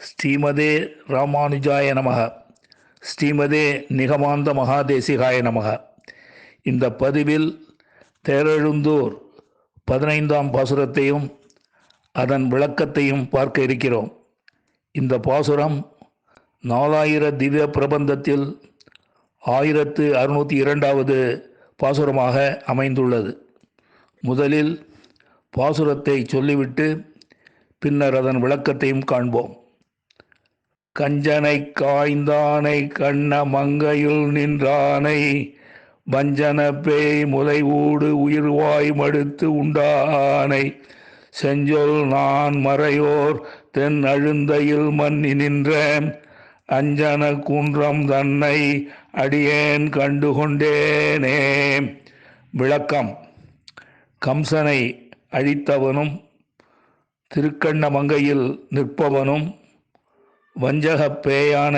ஸ்ரீமதே ராமானுஜாய நமக. ஸ்ரீமதே நிகமாந்த மகாதேசிகாய நமக. இந்த பதிவில் தேரெழுந்தூர் பதினைந்தாம் பாசுரத்தையும் அதன் விளக்கத்தையும் பார்க்க இருக்கிறோம். இந்த பாசுரம் நாலாயிர திவ்ய பிரபந்தத்தில் ஆயிரத்து அறுநூற்றி இரண்டாவது பாசுரமாக அமைந்துள்ளது. முதலில் பாசுரத்தை சொல்லிவிட்டு பின்னர் அதன் விளக்கத்தையும் காண்போம். கஞ்சனை காய்ந்தானை கண்ண மங்கையுள் நின்றானை வஞ்சன பேய் முலைவூடு உயிர்வாய் மடுத்து உண்டானை. செஞ்சொல் நான் மறையோர் தென் அழுந்தையில் மன்னி நின்ற அஞ்சன குன்றம் தன்னை அடியேன் கண்டுகொண்டேனே விளக்கம். கம்சனை அழித்தவனும் திருக்கண்ணமங்கையில் நிற்பவனும் வஞ்சகப் பேயான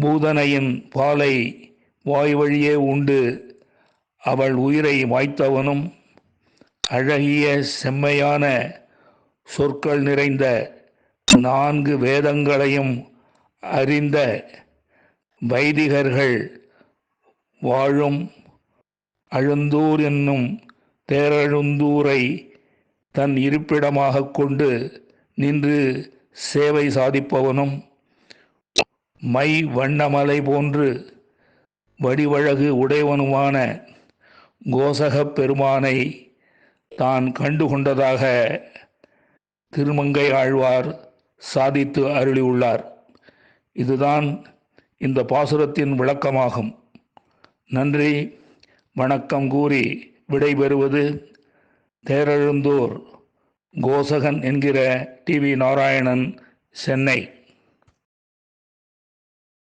பூதனையின் பாலை வாய் வழியே உண்டு. அவள் உயிரை மாய்த்தவனும் அழகிய செம்மையான சொற்கள் நிறைந்த நான்கு வேதங்களையும் அறிந்த வைதிகர்கள் வாழும் அழுந்தூர் என்னும் தேரழுந்தூரை தன் இருப்பிடமாக கொண்டு நின்று சேவை சாதிப்பவனும் மை வண்ணமலை போன்று வடிவழகு உடையவனுமான கோசகப் பெருமானை தான் கண்டுகொண்டதாக திருமங்கை ஆழ்வார் சாதித்து அருளியுள்ளார். இதுதான் இந்த பாசுரத்தின் விளக்கமாகும். நன்றி வணக்கம் கூறி விடைபெறுவது தேரெழுந்தூர் கோசகன் என்கிற டிவி நாராயணன் சென்னை.